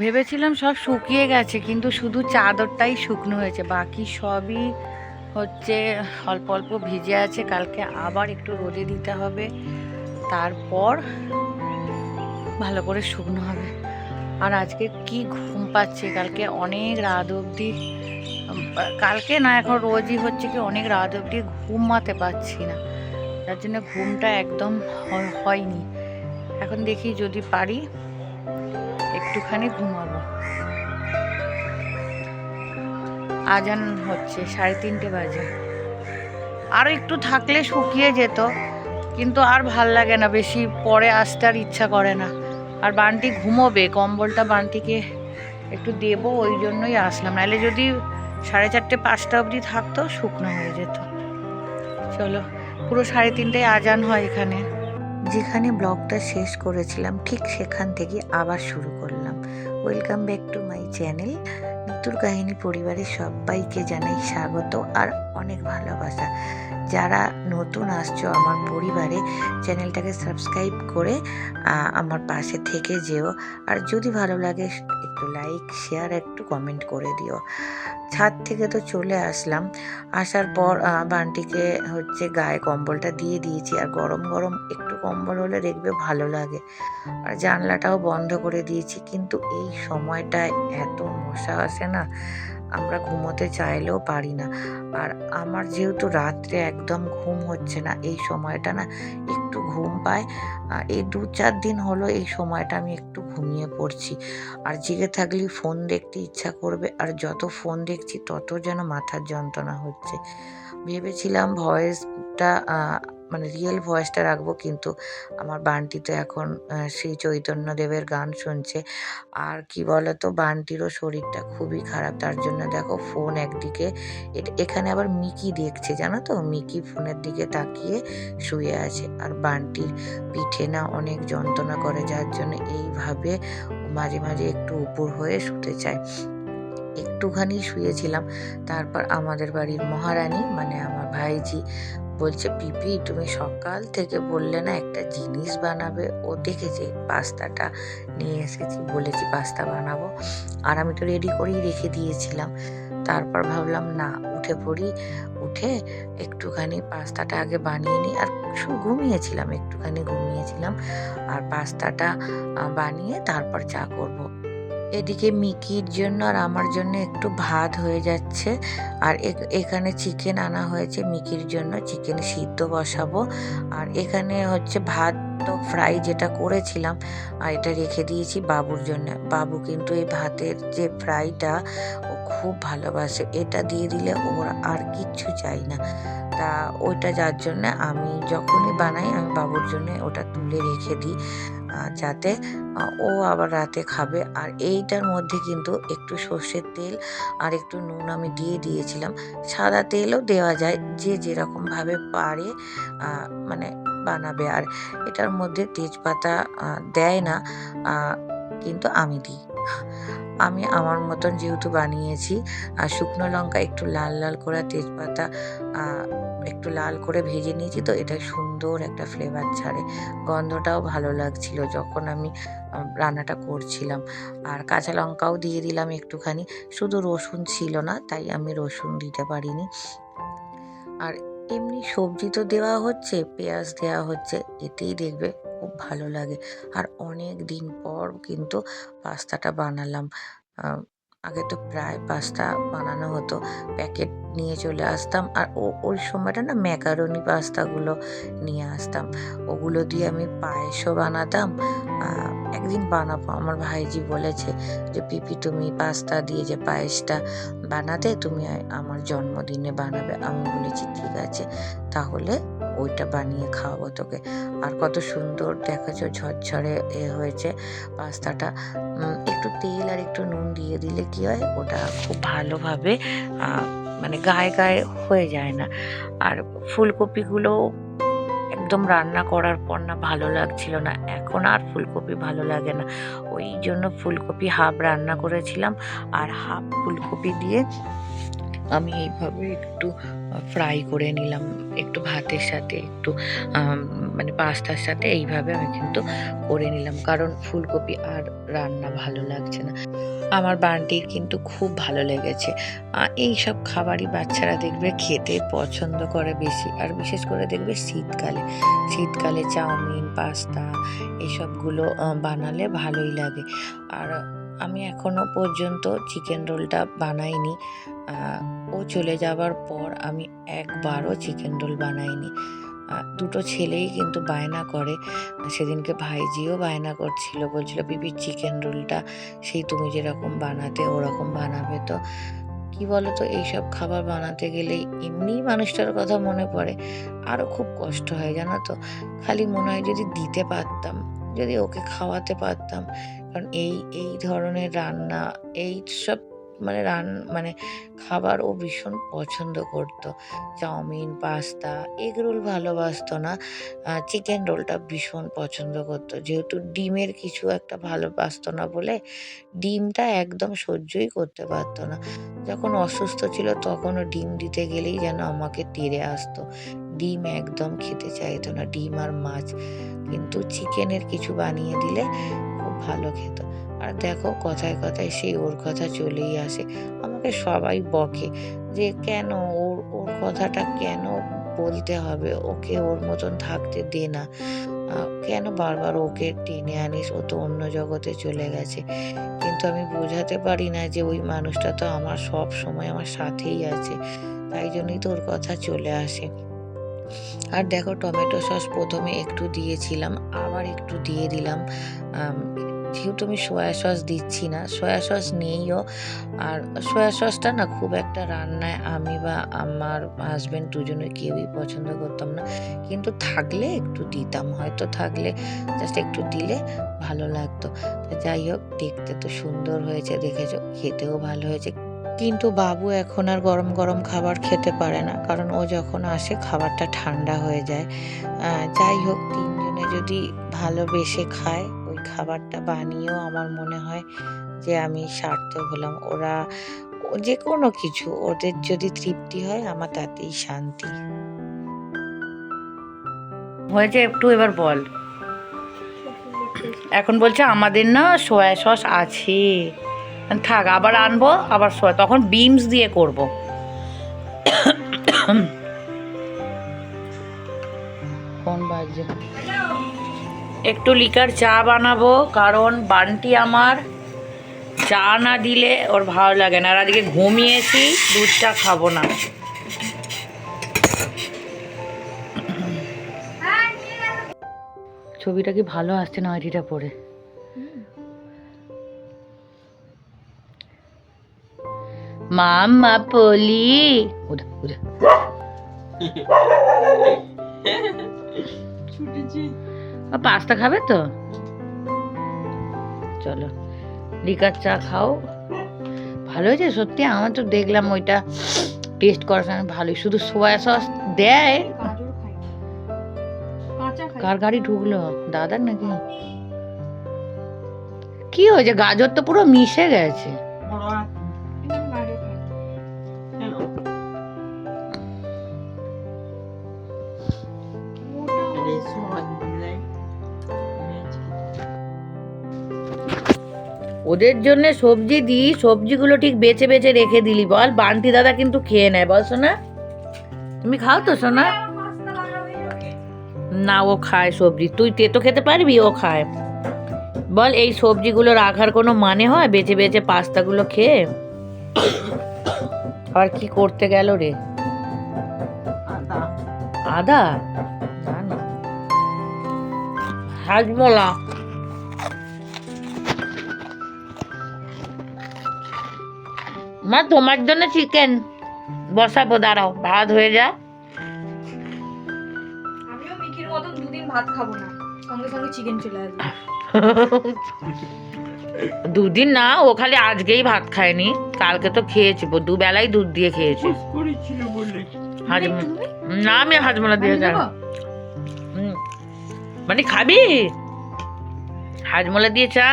ভেবেছিলাম সব শুকিয়ে গেছে, কিন্তু শুধু চাদরটাই শুকনো হয়েছে। বাকি সবই হচ্ছে অল্প অল্প ভিজে আছে, কালকে আবার একটু রোদে দিতে হবে, তারপর ভালো করে শুকনো হবে। আর আজকে কি ঘুম পাচ্ছে, কালকে অনেক রাত অবধি কালকে না, এখন রোজই হচ্ছে কি অনেক রাত অবধি ঘুমাতে পারছি না। যার জন্য ঘুমটা একদম হয়নি। এখন দেখি যদি পারি একটুখানি ঘুমাবো। আজান হচ্ছে, সাড়ে তিনটে বাজে। আরও একটু থাকলে শুকিয়ে যেত, কিন্তু আর ভালো লাগে না, বেশি পরে আসতে আর ইচ্ছা করে না। আর বান্টি ঘুমোবে, কম্বলটা বান্টিকে একটু দেবো, ওই জন্যই আসলাম। নাহলে যদি সাড়ে চারটে, পাঁচটা অবধি থাকতো, শুকনো হয়ে যেত। চলো, পুরো সাড়ে তিনটায় আজান হয় এখানে। যেখানে ব্লগটা শেষ করেছিলাম, ঠিক সেখান থেকে আবার শুরু করলাম। Welcome back to my channel নিতুর কাহিনী পরিবারের সবাইকে জানাই স্বাগত আর অনেক ভালোবাসা। যারা নতুন আসছো আমার পরিবারে, চ্যানেলটাকে সাবস্ক্রাইব করে আমার পাশে থেকে যেও। আর যদি ভালো লাগে, একটু লাইক, শেয়ার, একটু কমেন্ট করে দিও। ছাদ থেকে তো চলে আসলাম। আসার পর বান্টিকে হচ্ছে গায়ে কম্বলটা দিয়ে দিয়েছি। আর গরম গরম একটু কম্বল হলে দেখবে ভালো লাগে। আর জানলাটাও বন্ধ করে দিয়েছি। কিন্তু এই সময়টায় এত মশা আসে না। আমরা ঘুমোতে চাইলেও পারি না। আর আমার যেহেতু রাত্রে একদম ঘুম হচ্ছে না, এই সময়টা না একটু ঘুম পায়। এই দু চার দিন হলো এই সময়টা আমি একটু ঘুমিয়ে পড়ছি। আর জেগে থাকলে ফোন দেখতে ইচ্ছা করবে, আর যত ফোন দেখছি তত যেন মাথার যন্ত্রণা হচ্ছে। ভেবেছিলাম ভয়েসটা মানে রিয়েল ভয়েসটা রাখব কিন্তু আমার বান্টি তো এখন শ্রী চৈতন্যদেবের গান শুনছে। আর কি বলতো, বান্টিরও শরীরটা খুবই খারাপ, তার জন্য দেখো ফোন একদিকে এখানে আবার মিকি দেখছে, জানো তো? মিকি ফোনের দিকে তাকিয়ে শুয়ে আছে। আর বান্টির পিঠে না অনেক যন্ত্রণা করে, যার জন্য এইভাবে মাঝে মাঝে একটু উপর হয়ে শুতে চায়। একটুখানি শুয়েছিলাম, তারপর আমাদের বাড়ির মহারানী মানে আমার ভাইজি বলছে, পিপি, তুমি সকাল থেকে বললে না একটা জিনিস বানাবে? ও দেখেছে, পাস্তাটা নিয়ে এসেছি, বলেছি পাস্তা বানাবো। আর আমি তো রেডি করেই রেখে দিয়েছিলাম। তারপর ভাবলাম, না, উঠে পড়ি। উঠে একটুখানি পাস্তাটা আগে বানিয়ে নিই। আর ঘুমিয়েছিলাম, একটুখানি ঘুমিয়েছিলাম। আর পাস্তাটা বানিয়ে তারপর চা করব। এদিকে মিকির জন্য আর আমার জন্য একটু ভাত হয়ে যাচ্ছে। আর এখানে চিকেন আনা হয়েছে, মিকির জন্য চিকেন সিদ্ধ বসাবো। আর এখানে হচ্ছে ভাত তো ফ্রাই যেটা করেছিলাম, আর এটা রেখে দিয়েছি বাবুর জন্য। বাবু কিন্তু এই ভাতের যে ফ্রাইটা ও খুব ভালোবাসে, এটা দিয়ে দিলে ওর আর কিচ্ছু চাই না। তা ওইটা যার জন্য আমি যখনই বানাই, আমি বাবুর জন্য ওটা তুলে রেখে দিই। যাতে ও আবার রাতে খাবে। আর এইটার মধ্যে কিন্তু একটু সর্ষের তেল আর একটু নুন আমি দিয়ে দিয়েছিলাম। সাদা তেলও দেওয়া যায়, যে যেরকমভাবে পারে মানে বানাবে। আর এটার মধ্যে তেজপাতা দেয় না কিন্তু আমি দিই। আমি আমার মতন যেহেতু বানিয়েছি, আর শুকনো লঙ্কা একটু লাল লাল করে তেজপাতা একটু লাল করে ভেজে নিয়েছি, তো এটা সুন্দর একটা ফ্লেভার ছাড়ে। গন্ধটাও ভালো লাগছিল যখন আমি রান্নাটা করছিলাম। আর কাঁচা লঙ্কাও দিয়ে দিলাম একটুখানি। শুধু রসুন ছিল না, তাই আমি রসুন দিতে পারিনি। আর এমনি সবজি তো দেওয়া হচ্ছে, পেঁয়াজ দেওয়া হচ্ছে, এতেই দেখবে খুব ভালো লাগে। আর অনেক দিন পর কিন্তু পাস্তাটা বানালাম। আগে তো প্রায় পাস্তা বানানো হতো, প্যাকেট নিয়ে চলে আসতাম। আর ও, ওই সময়টা না ম্যাকারনি পাস্তাগুলো নিয়ে আসতাম। ওগুলো দিয়ে আমি পায়েসও বানাতাম। একদিন বানাবো, আমার ভাইজি বলেছে যে, পিপি, তুমি পাস্তা দিয়ে যে পায়েসটা বানাতে, তুমি আমার জন্মদিনে বানাবে। আমি বলেছি, ঠিক আছে, তাহলে ওইটা বানিয়ে খাওয়াবো তোকে। আর কত সুন্দর দেখাছো ঝরঝরে এ হয়েছে পাস্তাটা। একটু তেল আর একটু নুন দিয়ে দিলে কি হয়, ওটা খুব ভালোভাবে মানে গায়ে গায়ে হয়ে যায় না। আর ফুলকপিগুলো একদম রান্না করার পর না ভালো লাগছিল না। এখন আর ফুলকপি ভালো লাগে না। ওই জন্য ফুলকপি হাফ রান্না করেছিলাম আর হাফ ফুলকপি দিয়ে আমি এইভাবে একটু ফ্রাই করে নিলাম। একটু ভাতের সাথে, একটু মানে পাস্তার সাথে এইভাবে আমি কিন্তু করে নিলাম। কারণ ফুলকপি আর রান্না ভালো লাগছে না। আমার বান্টির কিন্তু খুব ভালো লেগেছে। এই সব খাবারই বাচ্চারা দেখবে খেতে পছন্দ করে বেশি। আর বিশেষ করে দেখবে শীতকালে। শীতকালে চাউমিন, পাস্তা এসবগুলো বানালে ভালোই লাগে। আর আমি এখনও পর্যন্ত চিকেন রোলটা বানাইনি। ও চলে যাবার পর আমি একবারও চিকেন রোল বানাইনি। দুটো ছেলেই কিন্তু বায়না করে। সেদিনকে ভাইজিও বায়না করছিল, বলছিল, বিবি চিকেন রোলটা সেই তুমি যেরকম বানাতে ওরকম বানাবে তো। কি বলো তো এইসব খাবার বানাতে গেলেই এমনিই মানুষটার কথা মনে পড়ে। আরও খুব কষ্ট হয়, জানো তো? খালি মনে হয় যদি দিতে পারতাম, যদি ওকে খাওয়াতে পারতাম। কারণ এই এই ধরনের রান্না, এই সব মানে রান মানে খাবার ও ভীষণ পছন্দ করতো। চাউমিন, পাস্তা এগ রোল ভালোবাসতো না। চিকেন রোলটা ভীষণ পছন্দ করতো। যেহেতু ডিমের কিছু একটা ভালোবাসতো না বলে ডিমটা একদম সহ্যই করতে পারতো না। যখন অসুস্থ ছিল তখনও ডিম দিতে গেলেই যেন আমাকে তেড়ে আসতো। ডিম একদম খেতে চাইতো না, ডিম আর মাছ। কিন্তু চিকেনের কিছু বানিয়ে দিলে খুব ভালো খেত। আর দেখো কথায় কথায় সেই ওর কথা চলেই আসে। আমাকে সবাই বকে যে কেন ওর ওর কথাটা কেন বলতে হবে? ওকে ওর মতন থাকতে দে না। কেন বারবার ওকে টেনে আনিস? ও তো অন্য জগতে চলে গেছে। কিন্তু আমি বোঝাতে পারি না যে ওই মানুষটা তো আমার সব সময় আমার সাথেই আছে। তাই জন্যই তো ওর কথা চলে আসে। আর দেখো টমেটো সস প্রথমে একটু দিয়েছিলাম, আবার একটু দিয়ে দিলাম। যেহেতু আমি সয়া সস দিচ্ছি না সয়া সস নেইও আর সয়া সসটা না খুব একটা রান্নায় আমি বা আমার হাজব্যান্ড দুজনে কেউই পছন্দ করতাম না। কিন্তু থাকলে একটু দিতাম, হয়তো থাকলে জাস্ট একটু দিলে ভালো লাগতো। যাই হোক, দেখতে তো সুন্দর হয়েছে, দেখেছ? খেতেও ভালো হয়েছে। কিন্তু বাবু এখন আর গরম গরম খাবার খেতে পারে না, কারণ ও যখন আসে খাবারটা ঠান্ডা হয়ে যায়। যাই হোক, তিনজনে যদি ভালোবেসে খায় খাবারটা বানিয়েও আমার মনে হয় যে আমি সার্থক হলাম। ওরা যে কোনো কিছু ওদের যদি তৃপ্তি হয় আমার তাতেই শান্তি। হয়েছে একটু এবার বল। এখন বলছে আমাদের না সয়া সস আছে। থাক আবার আনব আবার সয়া তখন বিমস দিয়ে করব। কোন বাজে? একটু লিকার চা বানাবো, কারণ বানটি আমার চা না দিলে ওর ভালো লাগে না। আর আজকে ঘুমিয়েছি দুধ চা খাব না। ছবিটা কি ভালো আসছে না আইডিটা পরে? মাম্মা পলি। আর পাস্তা খাবে তো? চলো, লিকার চা খাও। ভালো হয়েছে? সত্যি, আমার তো দেখলাম ওইটা টেস্ট করার সময় ভালোই। শুধু সোয়া সস দেয়। কার গাড়ি ঢুকলো? দাদার নাকি? কি হয়েছে? গাজর তো পুরো মিশে গেছে। ওদের জন্য সবজি দিই সবজিগুলো ঠিক বেছে বেছে রেখে দিলি বল বান্টি দাদা কিন্তু খেয়ে নেয় বল সোনা। তুমি খাও তো সোনা। না ও খায় সবজি। তুই তেতো খেতে পারবি ও খায়। বল এই সবজিগুলো রাখার কোনো মানে হয়? বেছে বেছে পাস্তাগুলো খেয়ে? আর কি করতে গেল রে? আদা। না না হাজমোলা। মা তোমার জন্য চিকেন বসাবো দাঁড়াও ভাত হয়ে যা আমিও মিকির মতন দুদিন ভাত খাব না সঙ্গে সঙ্গে চিকেন চলে আসবে। দুদিন না ও খালি আজকেই ভাত খায়নি কালকে তো খেয়েছি দুবেলাই দুধ দিয়ে খেয়েছি। না আমি হাজমোলা দিয়ে যাই। হুম। মানে খাবি? হাজমোলা দিয়ে চা?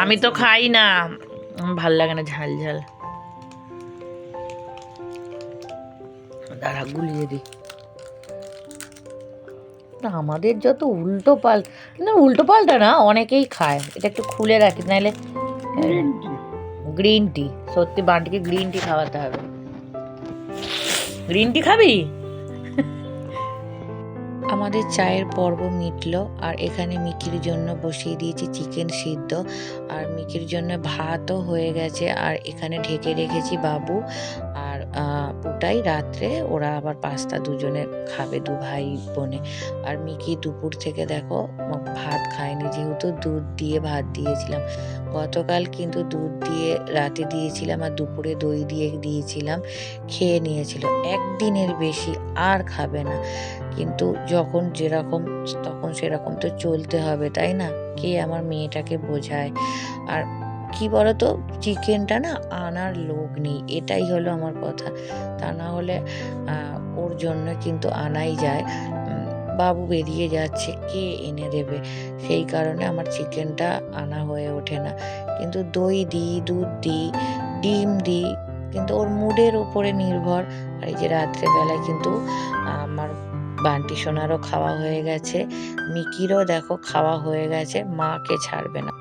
আমি তো খাই না। ভালো লাগে না ঝাল ঝাল। দাঁড়া গুলিয়ে দিই। না আমাদের যত উল্টো পাল না উল্টো পাল্টা না অনেকেই খায়। এটা একটু খুলে রাখি নাহলে গ্রিন টি সত্যি বান্টিকে গ্রিন টি খাওয়াতে হবে। গ্রিন টি খাবি? আমাদের চায়ের পর্ব মিটল, আর এখানে মিকির জন্য বসিয়ে দিয়েছি চিকেন সিদ্ধ, আর মিকির জন্য ভাতও হয়ে গেছে, আর এখানে ঢেকে রেখেছি বাবু, আর পুটাই রাত্রে ওরা আবার পাস্তা দুজনে খাবে দু ভাই বোনে। আর মিকি দুপুর থেকে দেখো ভাত খায়নি। যেহেতু দুধ দিয়ে ভাত দিয়েছিলাম, গতকাল কিন্তু দুধ দিয়ে রাতে দিয়েছিলাম আর দুপুরে দই দিয়ে দিয়েছিলাম, খেয়ে নিয়েছিল। একদিনের বেশি আর খাবে না। কিন্তু যখন যেরকম, তখন সেরকম তো চলতে হবে, তাই না? কে আমার মেয়েটাকে বোঝায়? আর কি বলতো? চিকেনটা না আনার লোক নেই, এটাই হলো আমার কথা। তা না হলে ওর জন্য কিন্তু আনাই যায়। বাবু বেরিয়ে যাচ্ছে, কে এনে দেবে? সেই কারণে আমার চিকেনটা আনা হয়ে ওঠে না। কিন্তু দই দিই, দুধ দিই, ডিম দিই, কিন্তু ওর মুডের ওপরে নির্ভর। আর এই যে রাত্রেবেলায় কিন্তু আমার বান্টি সোনারও খাওয়া হয়ে গেছে, মিকিরও দেখো খাওয়া হয়ে গেছে, মাকে ছাড়বে না।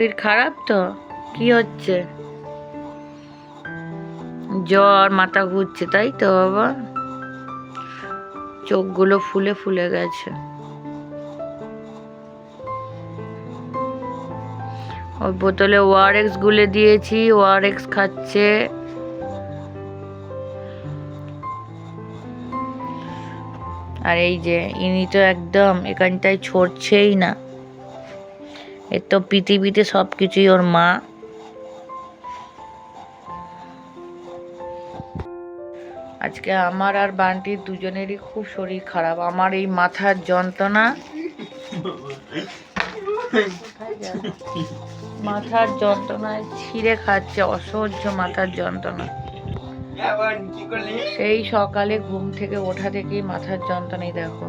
শরীর খারাপ তো? কি হচ্ছে? জ্বর, মাথা ঘুরছে, তাই তো বাবা? চোখগুলো ফুলে ফুলে গেছে। ওর বোতলে ওআরএক্স গুলে দিয়েছি, ওআরএক্স খাচ্ছে। আর এই যে, ইনি তো একদম এখানটায় ছড়ছেই না। এর তো পৃথিবীতে সব কিছুই ওর মা। আজকে আমার আর বান্টির দুজনেরই খুব শরীর খারাপ। আমার এই মাথার যন্ত্রণা মাথার যন্ত্রণায় ছিঁড়ে খাচ্ছে অসহ্য মাথার যন্ত্রণা। সেই সকালে ঘুম থেকে ওঠা থেকেই মাথার যন্ত্রণাই দেখো।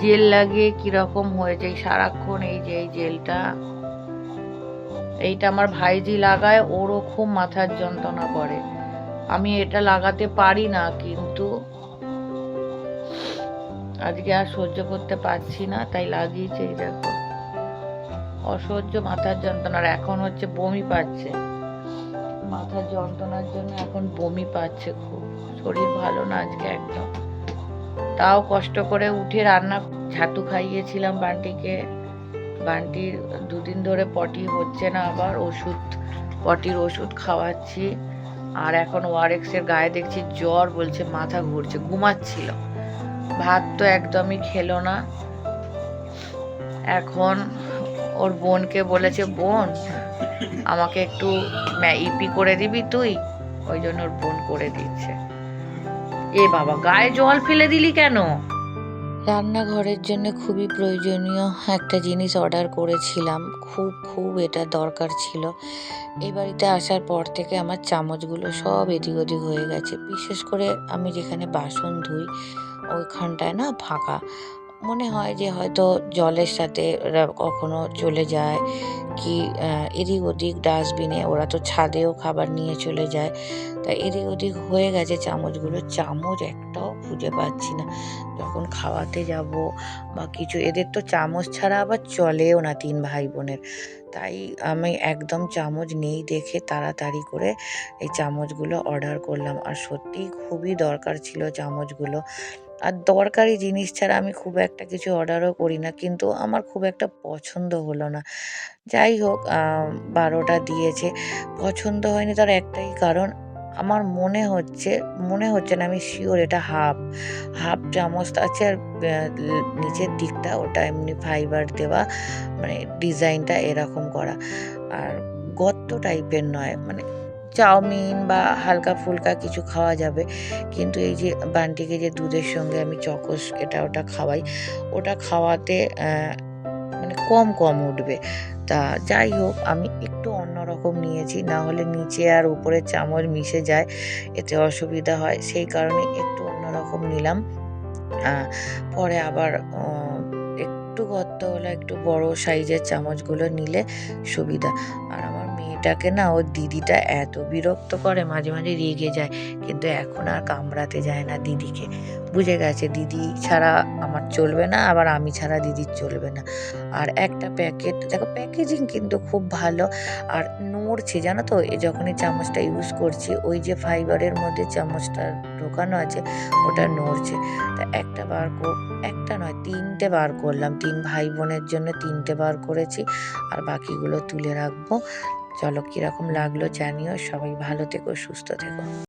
জেল লাগিয়ে কীরকম হয়েছে এই সারাক্ষণ এই যে, এই জেলটা। এইটা আমার ভাইজি লাগায়, ওরও খুব মাথার যন্ত্রণা করে। আমি এটা লাগাতে পারি না, কিন্তু আজকে আর সহ্য করতে পারছি না, তাই লাগিয়েছে এই দেখো। অসহ্য মাথার যন্ত্রণার এখন হচ্ছে বমি পাচ্ছে। মাথার যন্ত্রণার জন্য এখন বমি পাচ্ছে খুব। শরীর ভালো না আজকে একদম। তাও কষ্ট করে উঠে রান্না ছাতু খাইয়েছিলাম বান্টিকে। বান্টির দুদিন ধরে পটি হচ্ছে না আবার, ওষুধ, পটির ওষুধ খাওয়াচ্ছি। আর এখন ওয়ারেক্স এর গায়ে দেখছি জ্বর বলছে, মাথা ঘুরছে, ঘুমাচ্ছিল। ভাত তো একদমই খেলো না। এখন ওর বোনকে বলেছে, বোন, আমাকে একটু ইপি করে দিবি তুই? ওই জন্য ওর বোন করে দিচ্ছে। এ বাবা, গায়ে জল ফেলে দিলি কেন? রান্নাঘরের জন্য খুবই প্রয়োজনীয় একটা জিনিস অর্ডার করেছিলাম। খুব খুব এটা দরকার ছিল। এই বাড়িতে আসার পর থেকে আমার চামচগুলো সব এদিক ওদিক হয়ে গেছে। বিশেষ করে আমি যেখানে বাসন ধুই, ওইখানটায় না ফাঁকা। মনে হয় যে হয়তো জলের সাথে ওরা কখনো চলে যায় কি এদিক ওদিক ডাস্টবিনে ওরা তো ছাদেও খাবার নিয়ে চলে যায়। তা এদিক ওদিক হয়ে গেছে চামচগুলো, চামচ একটাও খুঁজে পাচ্ছি না। যখন খাওয়াতে যাব বা কিছু, এদের তো চামচ ছাড়া আবার চলেও না তিন ভাই বোনের তাই আমি একদম চামচ নেই দেখে তাড়াতাড়ি করে এই চামচগুলো অর্ডার করলাম। আর সত্যিই খুবই দরকার ছিল চামচগুলো। আর দরকারি জিনিস ছাড়া আমি খুব একটা কিছু অর্ডারও করি না কিন্তু আমার খুব একটা পছন্দ হলো না। যাই হোক বারোটা দিয়েছে। পছন্দ হয়নি তার একটাই কারণ, আমার মনে হচ্ছে মনে হচ্ছে না আমি শিওর এটা হাফ হাফ চামচ আছে আর নিচের দিকটা ওটা এমনি ফাইবার দেওয়া মানে ডিজাইনটা এরকম করা। আর গর্ত টাইপের নয় মানে চাউমিন বা হালকা ফুলকা কিছু খাওয়া যাবে। কিন্তু এই যে বান্টিকে যে দুধের সঙ্গে আমি চকোস এটা ওটা খাওয়াই, ওটা খাওয়াতে মানে কম কম উঠবে। তা যাই হোক, আমি একটু অন্যরকম নিয়েছি, না হলে নিচে আর উপরে চামচ মিশে যায়, এতে অসুবিধা হয়। সেই কারণে একটু অন্যরকম নিলাম। পরে আবার একটু গর্ত গর্তওয়ালা একটু বড় সাইজের চামচগুলো নিলে সুবিধা। আর মেয়েটাকে না, ওর দিদিটা এত বিরক্ত করে মাঝে মাঝে রেগে যায়, কিন্তু এখন আর কামড়াতে যায় না দিদিকে। বুঝে গেছে, দিদি ছাড়া আমার চলবে না, আবার আমি ছাড়া দিদির চলবে না। আর একটা প্যাকেট, দেখো প্যাকেজিং কিন্তু খুব ভালো। আর নড়ছে, জানো তো, এ যখন এই চামচটা ইউজ করছি, ওই যে ফাইবারের মধ্যে চামচটা ঢোকানো আছে, ওটা নড়ছে। তা একটা বার একটা নয়, তিনটে বার করলাম। তিন ভাই বোনের জন্য তিনটে বার করেছি, আর বাকিগুলো তুলে রাখব। চলো কীরকম লাগল জানিও সবাই ভালো থেকো সুস্থ থেকো।